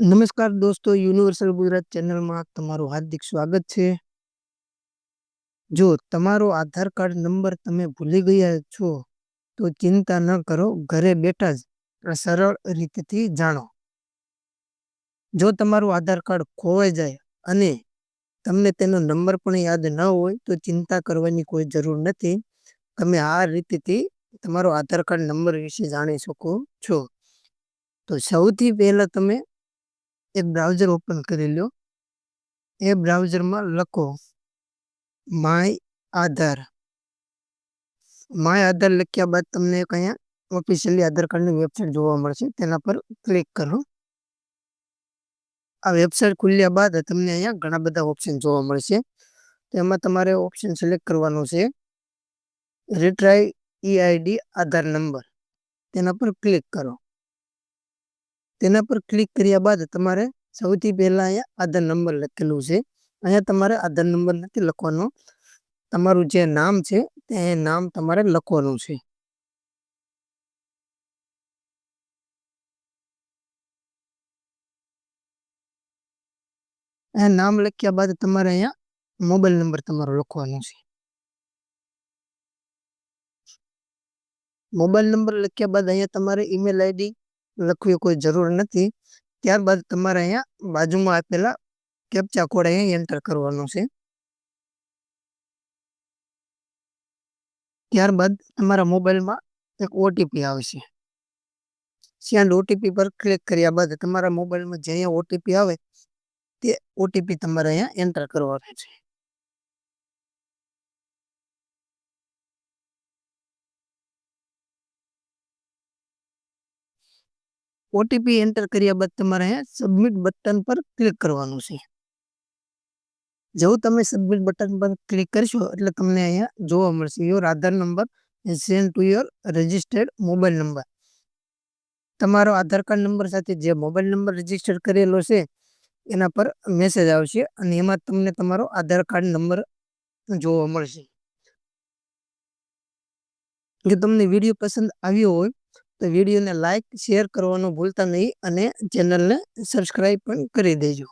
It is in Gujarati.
નમસ્કાર દોસ્તો, યુનિવર્સલ ગુજરાત ચેનલમાં તમારું હાર્દિક સ્વાગત છે. જો તમારો આધાર કાર્ડ નંબર તમે ભૂલી ગયા છો, તો ચિંતા ન કરો, ઘરે બેઠા જ સરળ રીતથી જાણો. જો તમારું આધાર કાર્ડ ખોવાઈ જાય અને તમને તેનો નંબર પણ યાદ ન હોય, તો ચિંતા કરવાની કોઈ જરૂર નથી. તમે આ રીતથી તમારો આધાર કાર્ડ નંબર વિશે જાણી શકો છો. તો સૌથી પહેલા તમે એક બ્રાઉઝર ઓપન કરી લો એ બ્રાઉઝરમાં લખો માય આધાર માય આધાર લખ્યા બાદ તમને અહીંયા ઓફિશિયલી આધાર કાર્ડની વેબસાઇટ જોવા મળશે તેના પર ક્લિક કરો આ વેબસાઇટ ખુલ્યા બાદ તમને અહીંયા ઘણા બધા ઓપ્શન જોવા મળશે તેમાં તમારે ઓપ્શન સિલેક્ટ કરવાનું છે રિટ્રાય ઈઆઈડી આધાર નંબર તેના પર ક્લિક કરો તેના પર ક્લિક કર્યા બાદ તમારે સૌથી પહેલા અહીંયા આધાર નંબર લખેલું છે. અહીંયા તમારે આધાર નંબર નથી લખવાનો. તમારું જે નામ છે, તે નામ તમારે લખવાનું છે. અહીંયા નામ લખ્યા બાદ તમારે અહીંયા મોબાઈલ નંબર તમારો લખવાનો છે. મોબાઈલ નંબર લખ્યા બાદ અહીંયા તમારે ઈમેલ આઈડી લખવી કોઈ જરૂર નથી. ત્યારબાદ તમારે અહીંયા બાજુમાં આપેલા કેપ્ચા કોડ અહીંયા એન્ટર કરવાનો છે. ત્યારબાદ તમારા મોબાઈલમાં એક ઓટીપી આવશે. સેન્ડ ઓટીપી પર ક્લિક કર્યા બાદ તમારા મોબાઈલમાં જે અહીંયા ઓટીપી આવે તે ઓટીપી તમારે અહીંયા એન્ટર કરવાનો છે. ઓટીપી એન્ટર કર્યા બાદ તમારે અહીંયા સબમિટ બટન પર ક્લિક કરવાનું છે. જેવું તમે સબમિટ બટન પર ક્લિક કરશો એટલે તમને અહીંયા જોવા મળશે. Your Aadhaar number send to your registered mobile number તમારો આધાર કાર્ડ નંબર સાથે જે મોબાઈલ નંબર રજિસ્ટર કરેલો છે, એના પર મેસેજ આવશે અને એમાં તમને તમારો આધાર કાર્ડ નંબર જોવા મળશે. જો તમને વીડિયો પસંદ આવ્યો હોય તો વિડીયોને લાઇક શેર કરવાનું ભૂલતા નહીં અને ચેનલને સબસ્ક્રાઈબ પણ કરી દેજો.